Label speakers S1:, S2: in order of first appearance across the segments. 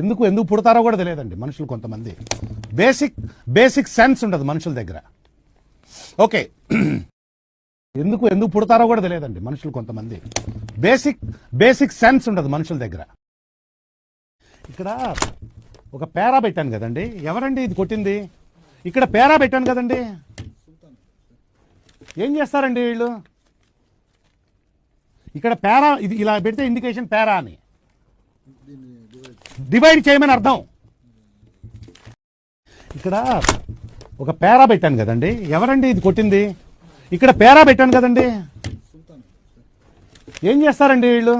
S1: ఎందుకు ఎందుకు పుడతారో కూడా తెలియదండి మనుషులు కొంతమంది. బేసిక్ బేసిక్ సెన్స్ ఉండదు మనుషుల దగ్గర. ఓకే. ఎందుకు ఎందుకు పుడతారో కూడా తెలియదండి మనుషులు కొంతమంది. బేసిక్ బేసిక్ సెన్స్ ఉండదు మనుషుల దగ్గర. ఇక్కడ ఒక పేరా పెట్టాను కదండి. ఎవరండి ఇది కొట్టింది? ఇక్కడ పేరా పెట్టాను కదండి. ఏం చేస్తారండి వీళ్ళు? ఇక్కడ పేరా ఇది ఇలా పెడితే ఇండికేషన్ పేరా అని. డివైడ్ చేయమని అర్థం. ఇక్కడ ఒక పేరా పెట్టాను కదండి. ఎవరండి ఇది కొట్టింది? ఇక్కడ పేరా పెట్టాను కదండి. ఏం చేస్తారండి వీళ్ళు?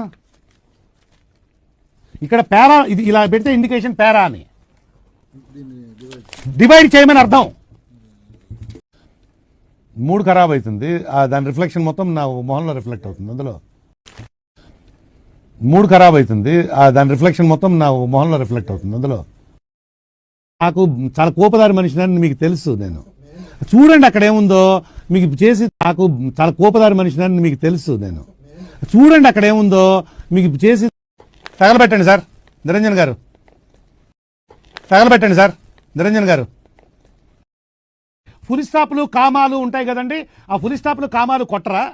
S1: ఇక్కడ పేరా ఇది ఇలా పెడితే ఇండికేషన్ పేరా అని. డివైడ్ చేయమని అర్థం. మూడు ఖరాబ్ అవుతుంది. దాని రిఫ్లెక్షన్ మొత్తం నా మొహంలో రిఫ్లెక్ట్ అవుతుంది. అందులో మూడు ఖరాబ్ అవుతుంది. దాని రిఫ్లెక్షన్ మొత్తం నా మొహంలో రిఫ్లెక్ట్ అవుతుంది. అందులో నాకు చాలా కోపదారి మనిషినని మీకు తెలుసు నేను. చూడండి అక్కడ ఏముందో. మీకు చేసి నాకు చాలా కోపదారి మనిషినని మీకు తెలుసు నేను. చూడండి అక్కడ ఏముందో. మీకు చేసి తగలబెట్టండి సార్. నిరంజన్ గారు. తగలబెట్టండి సార్. నిరంజన్ గారు. ఫుల్ స్టాప్లు కామాలు ఉంటాయి కదండి. ఆ ఫుల్ స్టాప్లు కామాలు కొట్టరా?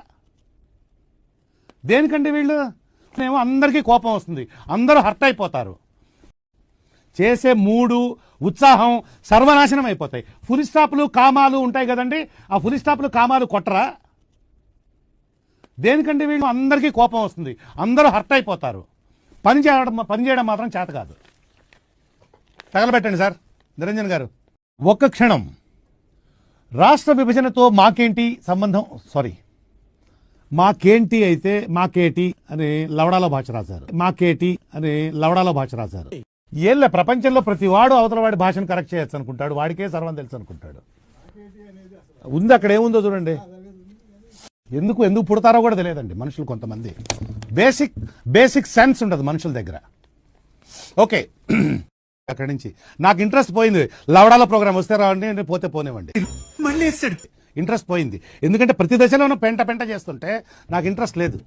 S1: దేనికండి వీళ్ళు? ఏమో అందరికీ కోపం వస్తుంది. అందరూ హర్ట్ అయిపోతారు. చేసే మూడు ఉత్సాహం సర్వనాశనం అయిపోతాయి. ఫుల్ స్టాప్లు కామాలు ఉంటాయి కదండి. ఆ ఫుల్ స్టాప్లు కామాలు కొట్టరా? దేనికండి వీళ్ళు? అందరికీ కోపం వస్తుంది. అందరూ హర్ట్ అయిపోతారు. పని చేయడం పని చేయడం మాత్రం చేత కాదు. తగలబెట్టండి సార్. నిరంజన్ గారు. ఒక్క క్షణం. రాష్ట్ర విభజనతో మాకేంటి సంబంధం? సారీ. మాకేంటి అయితే మాకేటి అని లవడాల భాష రాశారు. మాకేటి అని లవడాల భాష రాశారు. ఏళ్ళ ప్రపంచంలో ప్రతి వాడు అవతల వాడి భాషను కరెక్ట్ చేయొచ్చు అనుకుంటాడు. వాడికే సర్వం తెలుసు అనుకుంటాడు. ఉంది అక్కడ ఏముందో చూడండి. ఎందుకు ఎందుకు పుడతారో కూడా తెలియదండి మనుషులు కొంతమంది. బేసిక్ బేసిక్ సెన్స్ ఉండదు మనుషుల దగ్గర. ఓకే అక్కడి నుంచి నాకు ఇంట్రెస్ట్ పోయింది. లవడాల ప్రోగ్రామ్ వస్తే రావండి పోతే పోనివ్వండి.
S2: మళ్ళీ
S1: ఇంట్రెస్ట్ పోయింది. ఎందుకంటే ప్రతి దశలోనూ పెంట పెంట చేస్తుంటే నాకు ఇంట్రెస్ట్ లేదు.